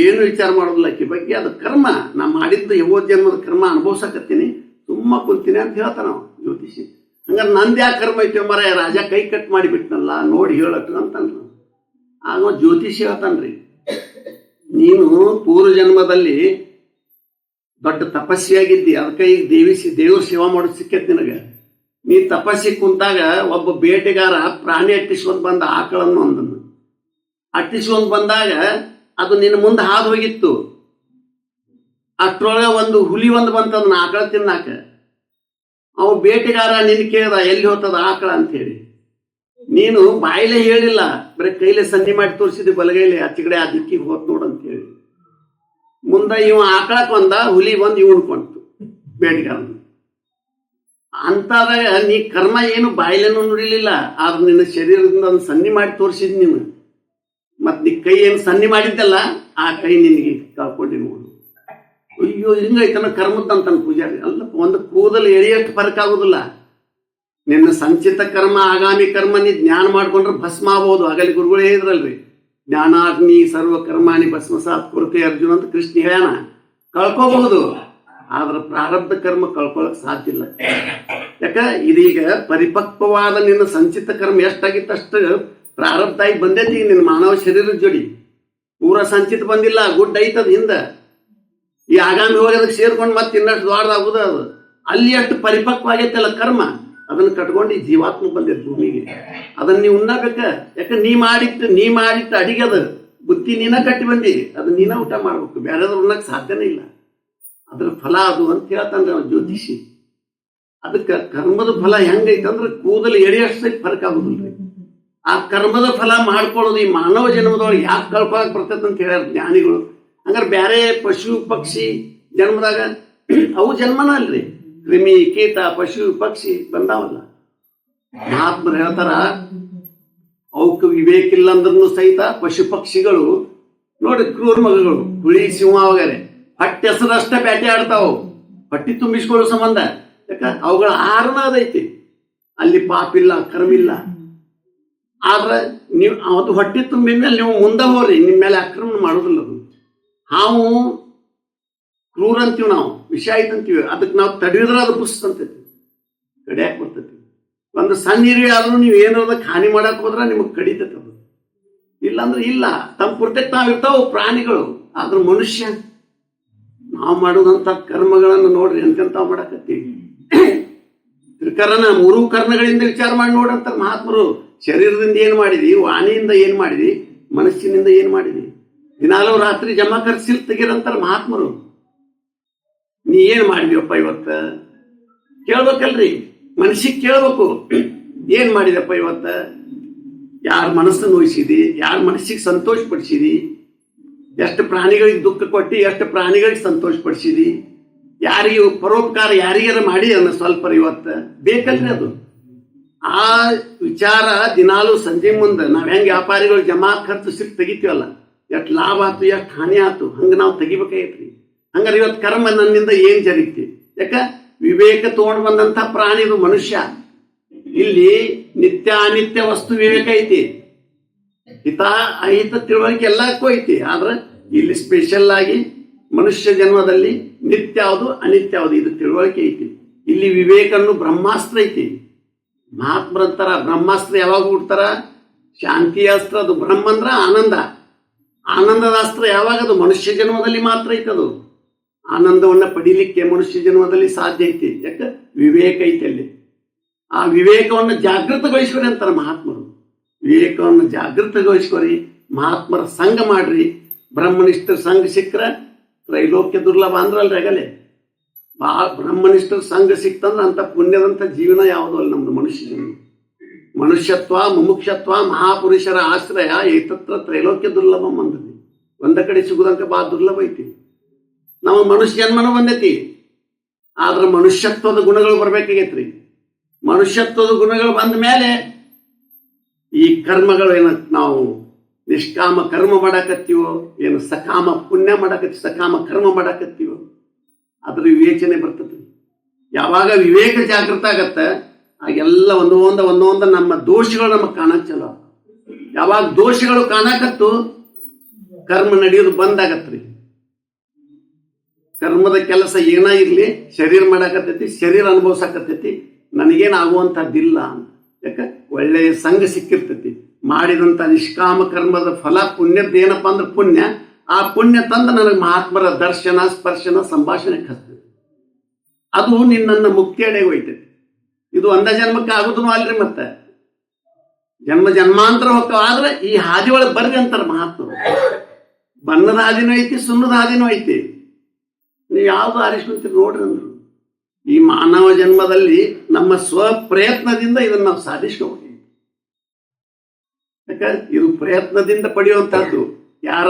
S1: ಏನು ವಿಚಾರ ಮಾಡೋದಿಲ್ಲ ಆಕಿ ಬಗ್ಗೆ ಅದು ಕರ್ಮ. ನಾ ಮಾಡಿದ್ದು ಯಾವ ಜನ್ಮದ ಕರ್ಮ ಅನುಭವಿಸಕತ್ತೀನಿ ತುಂಬ ಕುಂತೀನಿ ಅಂತ ಹೇಳ್ತಾನ ನಾವು ಜ್ಯೋತಿಷಿ. ಹಂಗಾರೆ ನಂದು ಯಾಕೆ ಕರ್ಮ ಐತೆ ಮರ ರಾಜ ಕೈ ಕಟ್ ಮಾಡಿಬಿಟ್ನಲ್ಲ, ನೋಡಿ ಹೇಳಟ್ಟು ಅಂತ ಆಗ ಜ್ಯೋತಿಷಿ ಹೇಳ್ತಾನ್ರಿ ನೀನು ಪೂರ್ವ ಜನ್ಮದಲ್ಲಿ ದೊಡ್ಡ ತಪಸ್ವಿಯಾಗಿದ್ದಿ. ಅದಕ್ಕೆ ಈಗ ದೇವಿ ಸಿ- ದೇವ್ರ ಸೇವಾ ಮಾಡೋದು ಸಿಕ್ಕೈತೆ ನಿನಗೆ. ನೀ ತಪಸ್ಸಿ ಕುಂತಾಗ ಒಬ್ಬ ಬೇಟೆಗಾರ ಪ್ರಾಣಿ ಅಟ್ಟಿಸ್ಕೊಂಡು ಬಂದ ಆಕಳನ್ನು ಒಂದನ್ನು. ಅಟ್ಟಿಸ್ಕೊಂಡು ಬಂದಾಗ ಅದು ನಿನ್ನ ಮುಂದೆ ಹಾದು ಹೋಗಿತ್ತು. ಅಷ್ಟರೊಳಗೆ ಒಂದು ಹುಲಿ ಒಂದು ಬಂತ ಅದನ್ನ ಆಕಳ ತಿನ್ನಾಕ. ಅವ ಬೇಟೆಗಾರ ನಿನ್ನ ಕೇಳ್ದ, ಎಲ್ಲಿ ಹೋಗ್ತದ ಆಕಳ ಅಂತ ಹೇಳಿ ನೀನು ಬಾಯಿಲೆ ಹೇಳಿಲ್ಲ, ಬರೀ ಕೈಲೆ ಸನ್ನಿ ಮಾಡಿ ತೋರಿಸಿದ್ದೆ ಬಲಗೈಲೆ ಆಚೆ ಆ ದಿಕ್ಕಿಗೆ ಹೋದ್ ನೋಡು ಅಂತ ಹೇಳಿ ಮುಂದೆ ಇವ ಆಕಳಕ್ಕೆ ಬಂದ, ಹುಲಿ ಬಂದು ಇವನ್ ಕೊಂತು ಬೇಟೆಗಾರನ ಅಂತಾದಾಗ ನೀ ಕರ್ಮ ಏನು ಬಾಯಿಲೆನೂ ನುಡಿಲಿಲ್ಲ, ಆದ್ರೆ ನಿನ್ನ ಶರೀರದಿಂದ ಒಂದು ಸನ್ನಿ ಮಾಡಿ ತೋರಿಸಿದ್ ನೀನು. ಮತ್ತೆ ನೀ ಕೈ ಏನು ಸನ್ನಿ ಮಾಡಿದ್ದಲ್ಲ, ಆ ಕೈ ನಿನಗೆ ಕಳ್ಕೊಂಡಿ ನೋಡು ಅಯ್ಯೋ, ಹಿಂಗೈತನ ಕರ್ಮದ ಅಂತಾನ ಪೂಜಾರಿ? ಅಲ್ಲ ಒಂದು ಕೂದಲು ಎಳೆಯಷ್ಟು ಫರಕ್ ಆಗುದಿಲ್ಲ ನಿನ್ನ ಸಂಚಿತ ಕರ್ಮ, ಆಗಾಮಿ ಕರ್ಮ ನೀ ಜ್ಞಾನ ಮಾಡ್ಕೊಂಡ್ರೆ ಭಸ್ಮ ಆಗ್ಬೋದು. ಆಗಲಿ ಗುರುಗಳು ಹೇಳಿದ್ರಲ್ರಿ ಜ್ಞಾನಾಗ್ನಿ ಸರ್ವ ಕರ್ಮಾನಿ ಭಸ್ಮಸಾತ್ ಕೊರತೆ ಅರ್ಜುನ ಅಂತ ಕೃಷ್ಣ ಹೇಳ್ಯಾನ. ಕಳ್ಕೋಬಹುದು. ಆದ್ರೆ ಪ್ರಾರಬ್ಧ ಕರ್ಮ ಕಳ್ಕೊಳಕ್ ಸಾಧ್ಯ ಇಲ್ಲ. ಯಾಕ? ಇದೀಗ ಪರಿಪಕ್ವವಾದ ನಿನ್ನ ಸಂಚಿತ ಕರ್ಮ ಎಷ್ಟಾಗಿತ್ತು ಅಷ್ಟು ಪ್ರಾರಬ್ಧ ಆಗಿ ಬಂದೈತಿ ನಿನ್ನ ಮಾನವ ಶರೀರದ ಜೋಡಿ. ಪೂರ ಸಂಚಿತ ಬಂದಿಲ್ಲ ಗುಡ್ ಐತದ ಹಿಂದ. ಈ ಆಗಾಮಿ ಹೋಗಿ ಅದಕ್ಕೆ ಸೇರ್ಕೊಂಡು ಮತ್ತೆ ಇನ್ನಷ್ಟು ಅದು. ಅಲ್ಲಿ ಅಷ್ಟು ಪರಿಪಕ್ವ ಆಗೈತಲ್ಲ ಕರ್ಮ. ಅದನ್ನ ಕಟ್ಕೊಂಡು ಈ ಜೀವಾತ್ಮ ಬಂದಿದೆ ಭೂಮಿಗೆ. ಅದನ್ನ ನೀವು ಉಣ್ಣಬೇಕ? ಯಾಕೆ ನೀ ಮಾಡಿಟ್ಟು ನೀ ಮಾಡಿಟ್ಟು ಅಡಿಗೆ ಅದು. ಬುತ್ತಿ ನೀನ ಕಟ್ಟಿ ಬಂದಿ. ಅದನ್ನ ನೀನ ಊಟ ಮಾಡ್ಬೇಕು. ಬೇರೆದ್ರು ಉಣ್ಣಕ್ಕೆ ಸಾಧ್ಯನೇ ಇಲ್ಲ. ಅದ್ರ ಫಲ ಅದು ಅಂತ ಹೇಳ್ತಾನೆ ಅವನು ಜ್ಯೋತಿಷಿ. ಅದಕ್ಕೆ ಕರ್ಮದ ಫಲ ಹೆಂಗೈತೆ ಅಂದ್ರೆ ಕೂದಲು ಎಳೆಯಷ್ಟು ಫರಕ್ ಆಗುದಿಲ್ರಿ. ಆ ಕರ್ಮದ ಫಲ ಮಾಡ್ಕೊಳ್ಳೋದು ಈ ಮಾನವ ಜನ್ಮದೊಳಗೆ ಯಾಕೆ ಕಳ್ಕೊಳಕ್ ಬರ್ತೈತೆ ಅಂತ ಹೇಳ್ಯಾರ ಜ್ಞಾನಿಗಳು. ಹಂಗಾರೆ ಬೇರೆ ಪಶು, ಪಕ್ಷಿ ಜನ್ಮದಾಗ, ಅವು ಜನ್ಮನ ಅಲ್ರಿ. ಕ್ರಿಮಿ ಕೀಟ ಪಶು ಪಕ್ಷಿ ಬಂದಾವಲ್ಲ? ಮಹಾತ್ಮರು ಹೇಳ್ತಾರ, ಅವಕ್ಕೆ ವಿವೇಕ ಇಲ್ಲ ಅಂದ್ರೂ ಸಹಿತ ಪಶು ಪಕ್ಷಿಗಳು, ನೋಡಿ ಕ್ರೂರ ಮಗಗಳು, ಹುಳಿ ಸಿಂಹ ವಗರೆ, ಹೊಟ್ಟೆ ಹೆಸರಷ್ಟೇ ಬ್ಯಾಟೆ ಆಡ್ತಾವು. ಹೊಟ್ಟಿ ತುಂಬಿಸ್ಕೊಳ್ಳೋ ಸಂಬಂಧ. ಯಾಕ? ಅವುಗಳ ಆಹಾರನ ಅದೈತಿ ಅಲ್ಲಿ ಪಾಪಿಲ್ಲ ಕರ್ಮಿಲ್ಲ ಆದ್ರೆ ನೀವು, ಅದು ಹೊಟ್ಟೆ ತುಂಬಿದ ಮೇಲೆ ನೀವು ಮುಂದೆ ಹೋಗ್ರಿ, ನಿಮ್ಮ ಮೇಲೆ ಆಕ್ರಮಣ ಮಾಡೋದಿಲ್ಲ ಅದು. ಹಾವು ಕ್ರೂರ ಅಂತೀವಿ ನಾವು, ವಿಷ ಐತಂತೀವಿ ಅದಕ್ಕೆ ನಾವು ತಡೆಯೋದ್ರೆ ಅದು ಬುಸ್ ಅಂತೈತಿ ಕಡಿಯಾಕ ಬರ್ತೈತಿ? ಒಂದು ಸಣ್ಣ ಹಿರಿಯ ಆದ್ರೂ ನೀವು ಏನೋ ಅದಕ್ಕೆ ಹಾನಿ ಮಾಡಕ್ ಹೋದ್ರೆ ನಿಮಗೆ ಕಡಿತೈತೆ ಅದು. ಇಲ್ಲಾಂದ್ರೆ ಇಲ್ಲ. ತಮ್ಮ ಪುರ್ತಕ್ಕೆ ನಾವು ಇರ್ತಾವ ಪ್ರಾಣಿಗಳು. ಆದ್ರೆ ಮನುಷ್ಯ, ನಾವು ಮಾಡುವಂಥ ಕರ್ಮಗಳನ್ನು ನೋಡ್ರಿ, ಎಂತೆಂತ ಮಾಡಕತ್ತೀವಿ? ತ್ರಿಕರಣ, ಮೂರು ಕರ್ಣಗಳಿಂದ ವಿಚಾರ ಮಾಡಿ ನೋಡಂತ ಮಹಾತ್ಮರು, ಶರೀರದಿಂದ ಏನು ಮಾಡಿದಿ? ವಾಣಿಯಿಂದ ಏನು ಮಾಡಿದಿ? ಮನಸ್ಸಿನಿಂದ ಏನು ಮಾಡಿದಿ? ದಿನಾಲು ರಾತ್ರಿ ಜಮಾ ಕರ್ಸಿಲ್ ತೆಗಿರಂತಾರೆ ಮಹಾತ್ಮರು. ನೀ ಏನು ಮಾಡಿದ್ಯಪ್ಪ ಇವತ್ತು? ಕೇಳ್ಬೇಕಲ್ರಿ. ಮನಸ್ಸಿಗೆ ಕೇಳ್ಬೇಕು. ಏನು ಮಾಡಿದಪ್ಪ ಇವತ್ತು? ಯಾರ ಮನಸ್ಸನ್ನು ನೋಯಿಸಿದಿ? ಯಾರ ಮನಸ್ಸಿಗೆ ಸಂತೋಷ ಪಡಿಸಿದಿ ಎಷ್ಟು ಪ್ರಾಣಿಗಳಿಗೆ ದುಃಖ ಕೊಟ್ಟು ಎಷ್ಟು ಪ್ರಾಣಿಗಳಿಗೆ ಸಂತೋಷ ಪಡಿಸಿದಿ ಯಾರಿಗೆ ಪರೋಪಕಾರ ಯಾರಿಗಾರ ಮಾಡಿ ಅನ್ನೋ ಸ್ವಲ್ಪ ಇವತ್ತು? ಬೇಕಲ್ರಿ ಅದು. ಆ ವಿಚಾರ ದಿನಾಲು ಸಂಜೆ ಮುಂದೆ ನಾವು ಹೆಂಗೆ ವ್ಯಾಪಾರಿಗಳು ಜಮಾ ಖರ್ಚು ಸಿಕ್ ತೆಗಿತೀವಲ್ಲ, ಎಷ್ಟು ಲಾಭ ಆಯ್ತು ಎಷ್ಟು ಹಾನಿ ಆಯ್ತು ಹಂಗೆ ನಾವು ತೆಗಿಬೇಕಾಗೈತ್ರಿ ಹಂಗಾರೆ ಇವತ್ತು ಕರ್ಮ ನನ್ನಿಂದ ಏನ್ ಜರಿತಿ ಯಾಕ? ವಿವೇಕ ತೊಗೊಂಡು ಬಂದಂತ ಪ್ರಾಣಿ ಇದು ಮನುಷ್ಯ. ಇಲ್ಲಿ ನಿತ್ಯ ಅನಿತ್ಯ ವಸ್ತು ವಿವೇಕ ಐತಿ. ಹಿತ, ಅಹಿತ, ತಿಳುವಳಿಕೆ ಎಲ್ಲಕ್ಕೂ ಐತಿ. ಆದ್ರೆ ಇಲ್ಲಿ ಸ್ಪೆಷಲ್ ಆಗಿ ಮನುಷ್ಯ ಜನ್ಮದಲ್ಲಿ ನಿತ್ಯ ಯಾವುದು, ಅನಿತ್ಯ ಯಾವುದು, ಇದು ತಿಳುವಳಿಕೆ ಐತಿ. ಇಲ್ಲಿ ವಿವೇಕನ್ನು ಬ್ರಹ್ಮಾಸ್ತ್ರ ಐತಿ. ಮಹಾತ್ಮರಂತಾರ ಬ್ರಹ್ಮಾಸ್ತ್ರ ಯಾವಾಗ ಹುಡ್ತಾರ ಶಾಂತಿ ಅಸ್ತ್ರ, ಅದು ಬ್ರಹ್ಮ ಅಂದ್ರ ಆನಂದ. ಆನಂದದ ಅಸ್ತ್ರ ಯಾವಾಗ? ಅದು ಮನುಷ್ಯ ಜನ್ಮದಲ್ಲಿ ಮಾತ್ರ ಐತದು. ಆನಂದವನ್ನ ಪಡೀಲಿಕ್ಕೆ ಮನುಷ್ಯ ಜನ್ಮದಲ್ಲಿ ಸಾಧ್ಯ ಐತಿ. ಯಾಕ? ವಿವೇಕ ಐತಿ ಅಲ್ಲಿ. ಆ ವಿವೇಕವನ್ನು ಜಾಗೃತಗೊಳಿಸ್ಕೊರಿ ಅಂತಾರೆ ಮಹಾತ್ಮರು. ವಿವೇಕವನ್ನು ಜಾಗೃತಗೊಳಿಸ್ಕೊರಿ, ಮಹಾತ್ಮರ ಸಂಘ ಮಾಡ್ರಿ. ಬ್ರಹ್ಮನಿಷ್ಠರ ಸಂಘ ಸಿಕ್ಕರೆ ತ್ರೈಲೋಕ್ಯ ದುರ್ಲಭ ಅಂದ್ರಲ್ರಿ ಆಗಲೇ. ಬಾ ಬ್ರಹ್ಮನಿಷ್ಠರ ಸಂಘ ಸಿಕ್ತಂದ್ರೆ ಅಂತ ಪುಣ್ಯದಂಥ ಜೀವನ ಯಾವುದು ಅಲ್ಲ ನಮ್ದು ಮನುಷ್ಯ ಜೀವನ ಮನುಷ್ಯತ್ವ, ಮುಮುಕ್ಷತ್ವ, ಮಹಾಪುರುಷರ ಆಶ್ರಯ, ಏತತ್ರ ತ್ರೈಲೋಕ್ಯ ದುರ್ಲಭಂ ಅಂದ್ರಿ ಒಂದ ಕಡೆ ಸಿಗುದಂತ ಬಾ ದುರ್ಲಭ ಐತಿ. ನಾವು ಮನುಷ್ಯ ಜನ್ಮನೂ ಬಂದೈತಿ ಆದ್ರೆ ಮನುಷ್ಯತ್ವದ ಗುಣಗಳು ಬರ್ಬೇಕಾಗೈತ್ರಿ. ಮನುಷ್ಯತ್ವದ ಗುಣಗಳು ಬಂದ ಮೇಲೆ ಈ ಕರ್ಮಗಳು ಏನ ನಾವು ನಿಷ್ಕಾಮ ಕರ್ಮ ಮಾಡಾಕತ್ತೀವೋ, ಏನು ಸಕಾಮ ಪುಣ್ಯ ಮಾಡಾಕತ್ತೀವಿ ಸಕಾಮ ಕರ್ಮ ಮಾಡಾಕತ್ತೀವೋ, ಅದ್ರ ವಿವೇಚನೆ ಬರ್ತದೆ ಯಾವಾಗ ವಿವೇಕ ಜಾಗೃತ ಆಗತ್ತ, ಆಗೆಲ್ಲ ಒಂದೊಂದ ಒಂದೊಂದ ನಮ್ಮ ದೋಷಗಳು ನಮಗೆ ಕಾಣಕ್ ಚಲೋ ಯಾವಾಗ ದೋಷಗಳು ಕಾಣಕತ್ತು, ಕರ್ಮ ನಡೆಯೋದು ಬಂದಾಗತ್ರಿ ಕರ್ಮದ ಕೆಲಸ ಏನ ಇರಲಿ, ಶರೀರ ಮಾಡಾಕತ್ತೈತಿ, ಶರೀರ ಅನುಭವಿಸಾಕತ್ತೈತಿ, ನನಗೇನು ಆಗುವಂಥದ್ದಿಲ್ಲ ಯಾಕ? ಒಳ್ಳೆಯ ಸಂಘ ಸಿಕ್ಕಿರ್ತೈತಿ. ಮಾಡಿದಂಥ ನಿಷ್ಕಾಮ ಕರ್ಮದ ಫಲ ಪುಣ್ಯದ ಏನಪ್ಪ ಅಂದ್ರೆ ಪುಣ್ಯ. ಆ ಪುಣ್ಯ ತಂದು ನನಗೆ ಮಹಾತ್ಮರ ದರ್ಶನ, ಸ್ಪರ್ಶನ, ಸಂಭಾಷಣೆ ಹಸ್ತೈತಿ ಅದು ನಿನ್ನನ್ನು ಮುಕ್ತಿಯಡೆಗೆ ಒಯ್ತೈತಿ. ಇದು ಒಂದ ಜನ್ಮಕ್ಕೆ ಆಗುದೂ ಅಲ್ರಿ ಮತ್ತೆ. ಜನ್ಮ ಜನ್ಮಾಂತರ ಹೋಗ್ತಾವ, ಆದ್ರೆ ಈ ಹಾದಿ ಒಳಗೆ ಬರ್ರಿ ಅಂತಾರೆ ಮಹಾತ್ಮರು. ಬಣ್ಣದ ಹಾದಿನೂ ಐತಿ, ಸುಣ್ಣದ ಹಾದಿನೂ ಐತಿ. ನೀವು ಯಾವ್ದು ಆರಿಸ್ಕೊಂತೀರಿ ನೋಡ್ರಿ ಅಂದರು. ಈ ಮಾನವ ಜನ್ಮದಲ್ಲಿ ನಮ್ಮ ಸ್ವಪ್ರಯತ್ನದಿಂದ ಇದನ್ನು ನಾವು ಸಾಧಿಸ್ಕೋಬೇಕು ಯಾಕಂದ್ರೆ ಇದು ಪ್ರಯತ್ನದಿಂದ ಪಡೆಯುವಂಥದ್ದು ಯಾರ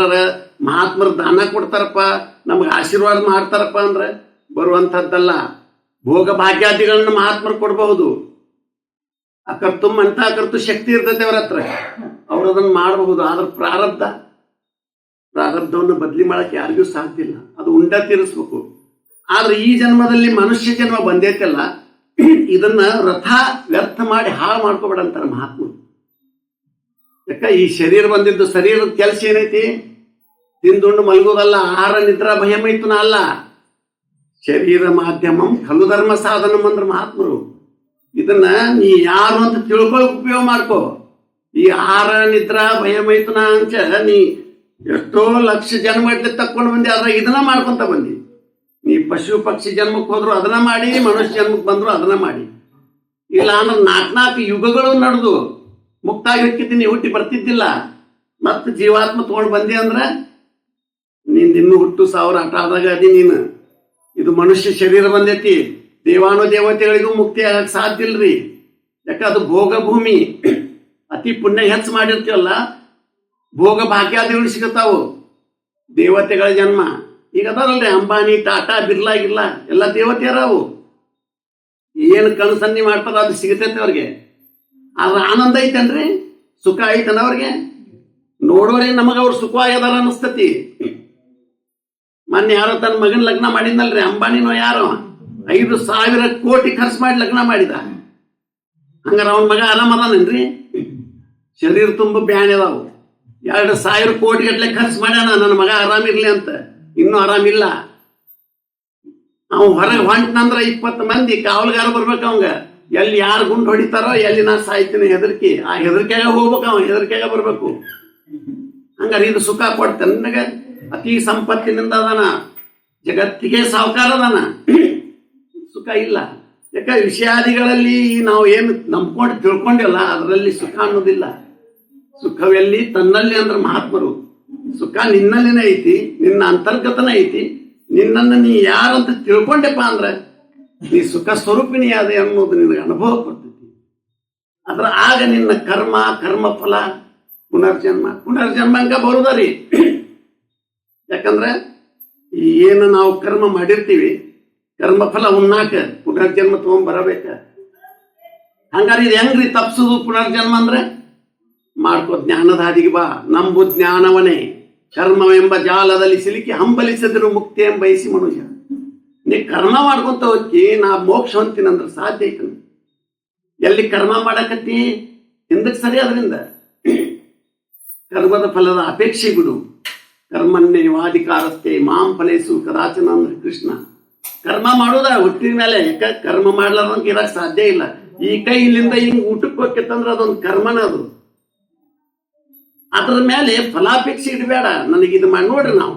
S1: ಮಹಾತ್ಮರು ದಾನ ಕೊಡ್ತಾರಪ್ಪ, ನಮ್ಗೆ ಆಶೀರ್ವಾದ ಮಾಡ್ತಾರಪ್ಪ ಅಂದ್ರೆ ಬರುವಂಥದ್ದಲ್ಲ ಭೋಗ ಭಾಗ್ಯಾದಿಗಳನ್ನು ಮಹಾತ್ಮರು ಕೊಡಬಹುದು. ಅಕರ್ತು ಅಂತ ಕರ್ತು ಶಕ್ತಿ ಇರ್ತೈತೆ ಅವ್ರ ಹತ್ರ. ಅವ್ರು ಅದನ್ನ ಮಾಡಬಹುದು. ಆದ್ರೆ ಪ್ರಾರಬ್ಧ ಪ್ರಾರಬ್ಧವನ್ನು ಬದಲಿ ಮಾಡಕ್ಕೆ ಯಾರಿಗೂ ಸಾಧ್ಯ ಇಲ್ಲ. ಅದು ಉಂಡ ತೀರಿಸ್ಬೇಕು. ಆದ್ರೆ ಈ ಜನ್ಮದಲ್ಲಿ ಮನುಷ್ಯ ಜನ್ಮ ಬಂದೈತಲ್ಲ, ಇದನ್ನ ರಥ ವ್ಯರ್ಥ ಮಾಡಿ ಹಾಳು ಮಾಡ್ಕೋಬೇಡ ಅಂತಾರೆ ಮಹಾತ್ಮ. ಯಾಕ, ಈ ಶರೀರ ಬಂದಿದ್ದು ಶರೀರದ ಕೆಲಸ ಏನೈತಿ? ತಿಂದುಂಡು ಮಲಗೋದಲ್ಲ, ಆಹಾರ ನಿದ್ರಾ ಭಯಮೈತುನ ಅಲ್ಲ? ಶರೀರ ಮಾಧ್ಯಮಂ ಖಲು ಧರ್ಮ ಸಾಧನ ಅಂದ್ರೆ ಮಹಾತ್ಮರು. ಇದನ್ನ ನೀ ಯಾರು ಅಂತ ತಿಳ್ಕೊಳಕ್ ಉಪಯೋಗ ಮಾಡ್ಕೋ. ಈ ಆಹಾರ ನಿದ್ರಾ ಭಯಮೈತುನ ಅಂತ ನೀ ಎಷ್ಟೋ ಲಕ್ಷ ಜನ್ಮ ಇಟ್ಲಿ ತಕ್ಕೊಂಡು ಬಂದಿ, ಆದ್ರೆ ಇದನ್ನ ಮಾಡ್ಕೊಂತ ಬಂದಿ. ನೀ ಪಶು ಪಕ್ಷಿ ಜನ್ಮಕ್ಕೆ ಹೋದ್ರು ಅದನ್ನ ಮಾಡಿ, ಮನುಷ್ಯ ಜನ್ಮಕ್ಕೆ ಬಂದ್ರು ಅದನ್ನ ಮಾಡಿ. ಇಲ್ಲ ಅಂದ್ರೆ ನಾಲ್ಕು ನಾಲ್ಕು ಯುಗಗಳು ನಡೆದು ಮುಕ್ತಾಗಿ ನೀ ಹುಟ್ಟಿ ಬರ್ತಿದ್ದಿಲ್ಲ. ಮತ್ತೆ ಜೀವಾತ್ಮ ತಗೊಂಡು ಬಂದಿ ಅಂದ್ರೆ ನೀನ್ ಇನ್ನು ಹುಟ್ಟು ಸಾವಿರ ಆಟ ಆದಾಗ ಅದಿ ನೀನು. ಇದು ಮನುಷ್ಯ ಶರೀರ ಬಂದೈತಿ. ದೇವಾನು ದೇವತೆಗಳಿಗೂ ಮುಕ್ತಿ ಆಗಕ್ಕೆ ಸಾಧ್ಯ ಇಲ್ರಿ. ಯಾಕ ಅದು ಭೋಗ ಭೂಮಿ ಅತಿ ಪುಣ್ಯ ಹೆಚ್ಚು ಮಾಡಿರ್ತೀವಲ್ಲ ಭೋಗ ಭಾಗ್ಯಾದಿಗಳು ಸಿಗತಾವು ದೇವತೆಗಳ ಜನ್ಮ. ಈಗ ಅದಾರಲ್ರಿ, ಅಂಬಾನಿ, ಟಾಟಾ, ಬಿರ್ಲಾ, ಗಿರ್ಲಾ, ಎಲ್ಲ ದೇವತೆಯರವು. ಏನು ಕನಸನ್ನಿ ಮಾಡ್ತಾರ ಅದು ಸಿಗತೈತೆ ಅವ್ರಿಗೆ. ಆದ್ರೆ ಆನಂದ ಐತೇನ್ರಿ? ಸುಖ ಐತನ ಅವ್ರಿಗೆ? ನೋಡೋರೇ ನಮಗ ಅವ್ರು ಸುಖವಾಗಿದಾರ ಅನಿಸ್ತತಿ ಮೊನ್ನೆ ಯಾರೋ ತನ್ನ ಮಗನ ಲಗ್ನ ಮಾಡಿದ್ನಲ್ರಿ, ಅಂಬಾನಿನೋ ಯಾರೋ. ಐದು ಸಾವಿರ ಕೋಟಿ ಖರ್ಚು ಮಾಡಿ ಲಗ್ನ ಮಾಡಿದ. ಹಂಗಾರ ಅವನ ಮಗ ಆರಾಮದಾನೇನ್ರಿ ಶರೀರ ತುಂಬ ಬ್ಯಾನ್ ಅದಾವು. ಎರಡು ಸಾವಿರ ಕೋಟಿ ಗಟ್ಟಲೆ ಖರ್ಚು ಮಾಡ್ಯಾನ, ನನ್ನ ಮಗ ಆರಾಮಿರ್ಲಿ ಅಂತ. ಇನ್ನೂ ಆರಾಮಿಲ್ಲ ಅವ ಹೊರಗೆ ಹೊಂಟ್ನಂದ್ರೆ ಇಪ್ಪತ್ತು ಮಂದಿ ಕಾವಲುಗಾರ ಬರ್ಬೇಕು ಅವಂಗ. ಎಲ್ಲಿ ಯಾರು ಗುಂಡು ಹೊಡಿತಾರೋ, ಎಲ್ಲಿ ನಾ ಸಾಯ್ತೀನಿ ಹೆದರ್ಕಿ. ಆ ಹೆದರಿಕೆಯಾಗ ಹೋಗ್ಬೇಕು ಅವ ಹೆದರಿಕೆಯಾಗ ಬರ್ಬೇಕು. ಹಂಗಾರೆ ಇದು ಸುಖ ಕೊಡ್ತ. ನನಗೆ ಅತಿ ಸಂಪತ್ತಿನಿಂದ ಅದಾನ. ಜಗತ್ತಿಗೆ ಸಾವುಕಾರ ಅದಾನ. ಸುಖ ಇಲ್ಲ. ಯಾಕ ವಿಷಯಾದಿಗಳಲ್ಲಿ ನಾವು ಏನು ನಂಬ್ಕೊಂಡು ತಿಳ್ಕೊಂಡಿಲ್ಲ, ಅದರಲ್ಲಿ ಸುಖ ಅನ್ನೋದಿಲ್ಲ. ಸುಖವೆಲ್ಲಿ ತನ್ನಲ್ಲಿ ಅಂದ್ರೆ ಮಹಾತ್ಮರು. ಸುಖ ನಿನ್ನಲ್ಲಿನ ಐತಿ, ನಿನ್ನ ಅಂತರ್ಗತನ ಐತಿ. ನಿನ್ನನ್ನು ನೀ ಯಾರಂತ ತಿಳ್ಕೊಂಡೆಪ್ಪ ಅಂದ್ರೆ, ನೀ ಸುಖ ಸ್ವರೂಪಿಣಿ ಅದೇ ಅನ್ನೋದು ನಿನಗೆ ಅನುಭವ ಕೊಡ್ತೈತಿ. ಅದ್ರ ಆಗ ನಿನ್ನ ಕರ್ಮ ಕರ್ಮ ಫಲ ಪುನರ್ಜನ್ಮ ಪುನರ್ಜನ್ಮ ಹಂಗ ಬರುದರಿ ಯಾಕಂದ್ರೆ ಏನು ನಾವು ಕರ್ಮ ಮಾಡಿರ್ತೀವಿ ಕರ್ಮ ಫಲ ಉನ್ನಾಕ ಪುನರ್ಜನ್ಮ ತಗೊಂಡ್ ಬರಬೇಕ. ಹಂಗಾರೆ ಇದು ಹೆಂಗ್ರಿ ತಪ್ಸುದು ಪುನರ್ಜನ್ಮ ಅಂದ್ರೆ? ಮಾಡ್ಕೋ, ಜ್ಞಾನದ ಹಾದಿಗೆ ಬಾ. ನಂಬು ಜ್ಞಾನವನೇ. ಕರ್ಮವೆಂಬ ಜಾಲದಲ್ಲಿ ಸಿಲುಕಿ ಹಂಬಲಿಸಿದ್ರು ಮುಕ್ತಿ ಎಂಬಯಸಿ ಮನುಷ್ಯ. ನೀ ಕರ್ಮ ಮಾಡ್ಕೊತ ಹೋಗಿ, ನಾ ಮೋಕ್ಷ ಅಂತೀನಂದ್ರೆ ಸಾಧ್ಯ ಐತನ ಎಲ್ಲಿ ಕರ್ಮ ಮಾಡಕತ್ತಿ? ಹಿಂದಕ್ಕೆ ಸರಿ ಅದರಿಂದ ಕರ್ಮದ ಫಲದ ಅಪೇಕ್ಷೆ ಬಿಡು ಕರ್ಮನ್ನೇ ವಾದಿಕಾರಸ್ತೆ ಮಾಂ ಫಲೇಸು ಕದಾಚನ ಅಂದ್ರೆ ಕೃಷ್ಣ. ಕರ್ಮ ಮಾಡೋದ, ಹುಟ್ಟಿದ ಮೇಲೆ ಕರ್ಮ ಮಾಡ್ಲಾರ್ದಂಗ ಇರಕ್ ಸಾಧ್ಯ ಇಲ್ಲ. ಈ ಕೈ ಇಲ್ಲಿಂದ ಹಿಂಗ್ ಊಟಕ್ಕೆ ಹೋಗ್ತಂದ್ರೆ ಅದೊಂದು ಕರ್ಮನ ಅದು. ಅದ್ರ ಮೇಲೆ ಫಲಾಪೇಕ್ಷೆ ಇಡಬೇಡ. ನನಗೆ ಇದು ಮಾಡಿ, ನೋಡ್ರಿ ನಾವು.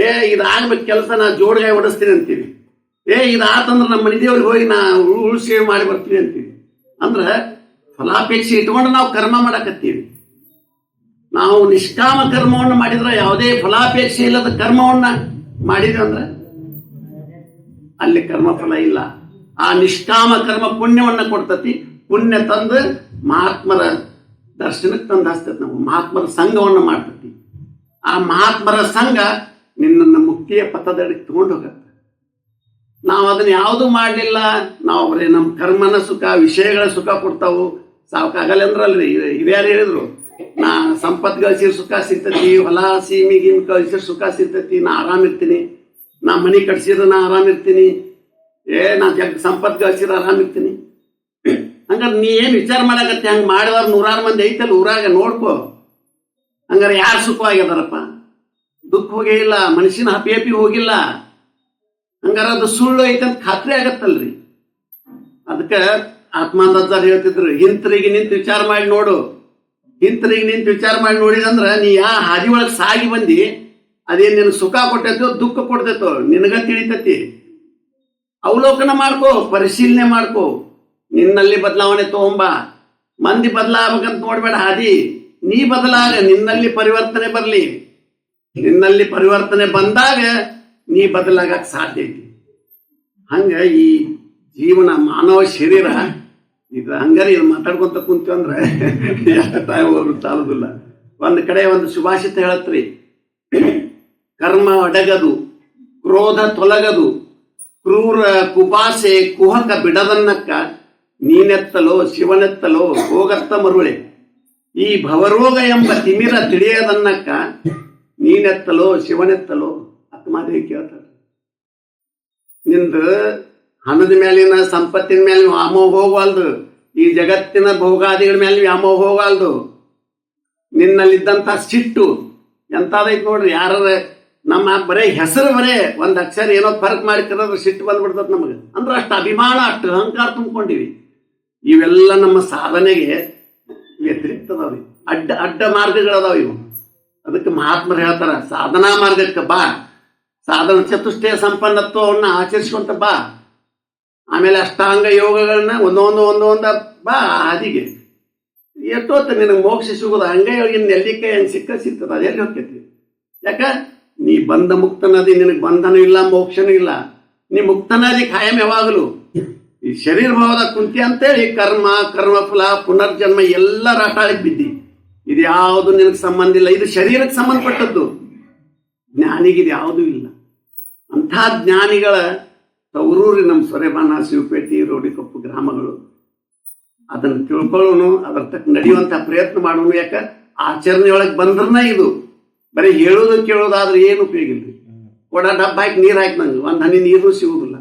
S1: ಏ ಇದು ಆಗ್ಬೇಕು ಕೆಲಸ ನಾ ಜೋಡ್ಗಾಯಿ ಹೊಡಿಸ್ತೀನಿ ಅಂತೀವಿ. ಏ ಇದು ಆತಂದ್ರೆ ನಮ್ಮ ಮನೆ ದೇವ್ರಿಗೆ ಹೋಗಿ ನಾ ಉಳಿಸಿ ಮಾಡಿ ಬರ್ತೀನಿ ಅಂತೀವಿ. ಅಂದ್ರೆ ಫಲಾಪೇಕ್ಷೆ ಇಟ್ಕೊಂಡು ನಾವು ಕರ್ಮ ಮಾಡಕತ್ತೀವಿ. ನಾವು ನಿಷ್ಕಾಮ ಕರ್ಮವನ್ನು ಮಾಡಿದ್ರೆ ಯಾವುದೇ ಫಲಾಪೇಕ್ಷೆ ಇಲ್ಲದ ಕರ್ಮವನ್ನ ಮಾಡಿದ್ರೆ ಅಂದ್ರೆ ಅಲ್ಲಿ ಕರ್ಮ ಫಲ ಇಲ್ಲ. ಆ ನಿಷ್ಕಾಮ ಕರ್ಮ ಪುಣ್ಯವನ್ನ ಕೊಡ್ತತಿ. ಪುಣ್ಯ ತಂದು ಮಹಾತ್ಮರ ದರ್ಶನಕ್ಕೆ ತಂದು ಹಾಸ್ತೈತೆ ನಾವು. ಮಹಾತ್ಮರ ಸಂಘವನ್ನು ಮಾಡ್ತೈತಿ ಆ ಮಹಾತ್ಮರ ಸಂಘ ನಿನ್ನನ್ನು ಮುಕ್ತಿ ಮುಕ್ತಿಯ ಪಥದಡಿ ತಗೊಂಡು ಹೋಗತ್ತೆ. ನಾವು ಅದನ್ನ ಯಾವುದು ಮಾಡಲಿಲ್ಲ. ನಾವು ಬರೀ ನಮ್ಮ ಕರ್ಮನ ಸುಖ, ವಿಷಯಗಳ ಸುಖ ಕೊಡ್ತಾವು. ಸಾಕಾಗಲ್ಲ ಅಂದ್ರಲ್ರಿ ಹಿರಿಯರು ಹೇಳಿದ್ರು? ನಾ ಸಂಪತ್ ಗಳಿಸಿರ್ ಸುಖ ಸಿಗ್ತೈತಿ, ಹೊಲ ಸೀಮಿಗೆ ಕಳಿಸಿರ್ ಸುಖ ಸಿಗ್ತೈತಿ, ನಾ ಆರಾಮಿರ್ತೀನಿ ನಾ ಮನಿ ಕಟ್ಸಿದ್ರೆ ನಾ ಆರಾಮಿರ್ತೀನಿ ಏ, ನಾ ಜಗ್ ಸಂಪತ್ ಗಳಿಸಿದ್ರೆ ಆರಾಮಿರ್ತೀನಿ ಹಂಗಾರೆ ನೀ ಏನು ವಿಚಾರ ಮಾಡಕತ್ತೆ? ಹಂಗ ಮಾಡಿದವ್ರು ನೂರಾರು ಮಂದಿ ಐತಲ್ಲ ಊರಾಗ, ನೋಡ್ಕೋ. ಹಂಗಾರೆ ಯಾರು ಸುಖವಾಗಿದಾರಪ್ಪ? ದುಃಖ ಹೋಗೇ ಇಲ್ಲ ಮನುಷ್ಯನ ಹಪಿ ಹಪಿ ಹೋಗಿಲ್ಲ. ಹಂಗಾರೆ ಅದು ಸುಳ್ಳು ಐತೆ ಅಂತ ಖಾತ್ರಿ ಆಗತ್ತಲ್ರಿ. ಅದಕ್ಕೆ ಆತ್ಮಾಂಧಾರ್ ಹೇಳ್ತಿದ್ರು, ಹಿಂತರಿಗೆ ನಿಂತು ವಿಚಾರ ಮಾಡಿ ನೋಡು. ಹಿಂತರಿಗೆ ನಿಂತು ವಿಚಾರ ಮಾಡಿ ನೋಡಿದಂದ್ರೆ ನೀ ಯಾ ಹಾದಿ ಒಳಗೆ ಸಾಗಿ ಬಂದಿ, ಅದೇನು ನಿನಗೆ ಸುಖ ಕೊಟ್ಟೈತೋ, ದುಃಖ ಕೊಡ್ತೈತೋ, ನಿನಗ ತಿಳಿತೈತಿ. ಅವಲೋಕನ ಮಾಡ್ಕೋ, ಪರಿಶೀಲನೆ ಮಾಡ್ಕೋ. ನಿನ್ನಲ್ಲಿ ಬದಲಾವಣೆ ತಗೊಂಬ. ಮಂದಿ ಬದಲಾಗಬೇಕಂತ ನೋಡ್ಬೇಡ ಹಾದಿ ನೀ ಬದಲಾಗ, ನಿನ್ನಲ್ಲಿ ಪರಿವರ್ತನೆ ಬರಲಿ. ನಿನ್ನಲ್ಲಿ ಪರಿವರ್ತನೆ ಬಂದಾಗ ನೀ ಬದಲಾಗಕ್ ಸಾಧ್ಯ ಐತಿ. ಹಂಗ ಈ ಜೀವನ ಮಾನವ ಶರೀರ, ಇದು ಹಂಗಾರೆ ಇದು ಮಾತಾಡ್ಕೊಂತ ಕುಂತೀವಿ ಅಂದ್ರೆ ಟೈಮ್ ಹೋಗ್ಬಿಟ್ಟು ಒಂದು ಒಂದ್ ಕಡೆ ಒಂದು ಸುಭಾಷಿತ ಹೇಳತ್ರಿ. ಕರ್ಮ ಅಡಗದು, ಕ್ರೋಧ ತೊಲಗದು, ಕ್ರೂರ ಕುಪಾಸೆ ಕುಹಕ ಬಿಡದನ್ನಕ್ಕ ನೀನೆತ್ತಲೋ, ಶಿವನೆತ್ತಲೋ ಹೋಗತ್ತ ಮರುಳೆ. ಈ ಭವರೋಗ ಎಂಬ ತಿಮಿರ ತಿಳಿಯದನ್ನಕ್ಕ ನೀನೆತ್ತಲೋ, ಶಿವನೆತ್ತಲೋ ಆತ್ಮಾದೇವಿ ಕೇಳ್ತಾರೆ. ನಿಂದು ಹಣದ ಮೇಲಿನ ಸಂಪತ್ತಿನ ಮೇಲೆ ವ್ಯಾಮೋಹ ಹೋಗವಲ್ದು. ಈ ಜಗತ್ತಿನ ಭೋಗಾದಿಗಳ ಮೇಲೆ ವ್ಯಾಮೋಹ ಹೋಗಲ್ದು ನಿನ್ನಲ್ಲಿದ್ದಂಥ ಸಿಟ್ಟು ಎಂತಾದೈತ್ ನೋಡ್ರಿ ಯಾರ ನಮ್ಮ ಬರೇ ಹೆಸರು ಬರೇ ಒಂದು ಅಕ್ಷರ ಏನೋ ಫರ್ಕ್ ಮಾಡಿ ಕರೆದ್ರೆ ಸಿಟ್ಟು ಬಂದ್ಬಿಡ್ತದ ನಮಗೆ. ಅಂದ್ರೆ ಅಷ್ಟು ಅಭಿಮಾನ, ಅಷ್ಟು ಅಹಂಕಾರ ತುಂಬಿಕೊಂಡಿವಿ. ಇವೆಲ್ಲ ನಮ್ಮ ಸಾಧನೆಗೆ ವ್ಯತಿರಿಕ್ತದವ್ರಿ. ಅಡ್ಡ ಅಡ್ಡ ಮಾರ್ಗಗಳದಾವ ಇವು. ಅದಕ್ಕೆ ಮಹಾತ್ಮರು ಹೇಳ್ತಾರ, ಸಾಧನಾ ಮಾರ್ಗಕ್ಕೆ ಬಾ. ಸಾಧನ ಚತುಷ್ಟಯ ಸಂಪನ್ನತ್ವವನ್ನು ಆಚರಿಸ್ಕೊಂತ ಬಾ. ಆಮೇಲೆ ಅಷ್ಟಾಂಗ ಯೋಗಗಳನ್ನ ಒಂದೊಂದು, ಒಂದೊಂದ ಬಾ ಹಾದಿಗೆ. ಎಷ್ಟೊತ್ತ ನಿನಗೆ ಮೋಕ್ಷ ಸಿಗೋದು ಹಂಗೆ ಇನ್ನು ಎಲ್ಲಿಕ್ಕೆ ಏನು ಸಿಕ್ಕ ಸಿಗ್ತದ ಅದೆಲ್ಲಿ ಹೋಗ್ತೈತಿ? ಯಾಕ? ನೀ ಬಂಧ ಮುಕ್ತನದಿ, ನಿನಗೆ ಬಂಧನೂ ಇಲ್ಲ, ಮೋಕ್ಷನೂ ಇಲ್ಲ. ನೀ ಮುಕ್ತನದಿ, ಖಾಯಂ ಯಾವಾಗಲೂ? ಈ ಶರೀರ ಭಾವದ ಕುಂತಿ ಅಂತೇಳಿ ಕರ್ಮ ಕರ್ಮಫಲ ಪುನರ್ಜನ್ಮ ಎಲ್ಲ ರಾಟಾಳಿಗೆ ಬಿದ್ದಿ. ಇದು ಯಾವುದು ನಿನಗೆ ಸಂಬಂಧ ಇಲ್ಲ. ಇದು ಶರೀರಕ್ಕೆ ಸಂಬಂಧಪಟ್ಟದ್ದು. ಜ್ಞಾನಿಗೆ ಇದು ಯಾವುದೂ ಇಲ್ಲ. ಅಂಥ ಜ್ಞಾನಿಗಳ ತವರೂರಿ ನಮ್ಮ ಸೊರೆಬಾನ, ಶಿವಪೇಟೆ, ರೋಡಿಕೊಪ್ಪು ಗ್ರಾಮಗಳು. ಅದನ್ನು ತಿಳ್ಕೊಳ್ಳೋನು, ಅದರ ತಕ್ಕ ನಡೆಯುವಂಥ ಪ್ರಯತ್ನ ಮಾಡೋನು. ಯಾಕ? ಆಚರಣೆಯೊಳಗೆ ಬಂದ್ರನ ಇದು. ಬರೀ ಹೇಳೋದು ಕೇಳೋದಾದ್ರೆ ಏನು ಉಪಯೋಗ ಇಲ್ರಿ ಕೊಡ ಡಬ್ಬ ಹಾಕಿ ನೀರು ಹಾಕಿ ನಂಗೆ ಒಂದು ಹನಿ ನೀರು ಸಿಗುದಿಲ್ಲ.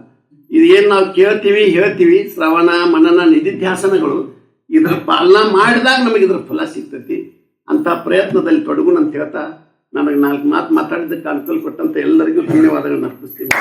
S1: ಇದೇನು ನಾವು ಕೇಳ್ತೀವಿ, ಹೇಳ್ತೀವಿ, ಶ್ರವಣ, ಮನನ, ನಿಧಿಧ್ಯಾಸನಗಳು, ಇದ್ರ ಪಾಲನ ಮಾಡಿದಾಗ ನಮಗೆ ಇದ್ರ ಫಲ ಸಿಗ್ತೈತಿ. ಅಂತ ಪ್ರಯತ್ನದಲ್ಲಿ ತೊಡಗುನ ಅಂತ ಹೇಳ್ತಾ ನನಗೆ ನಾಲ್ಕು ಮಾತು ಮಾತಾಡಿದ್ದಕ್ಕೆ ಅನುಕೂಲ ಕೊಟ್ಟಂತ ಎಲ್ಲರಿಗೂ ಧನ್ಯವಾದಗಳನ್ನ ಅರ್ಪಿಸ್ತೀನಿ.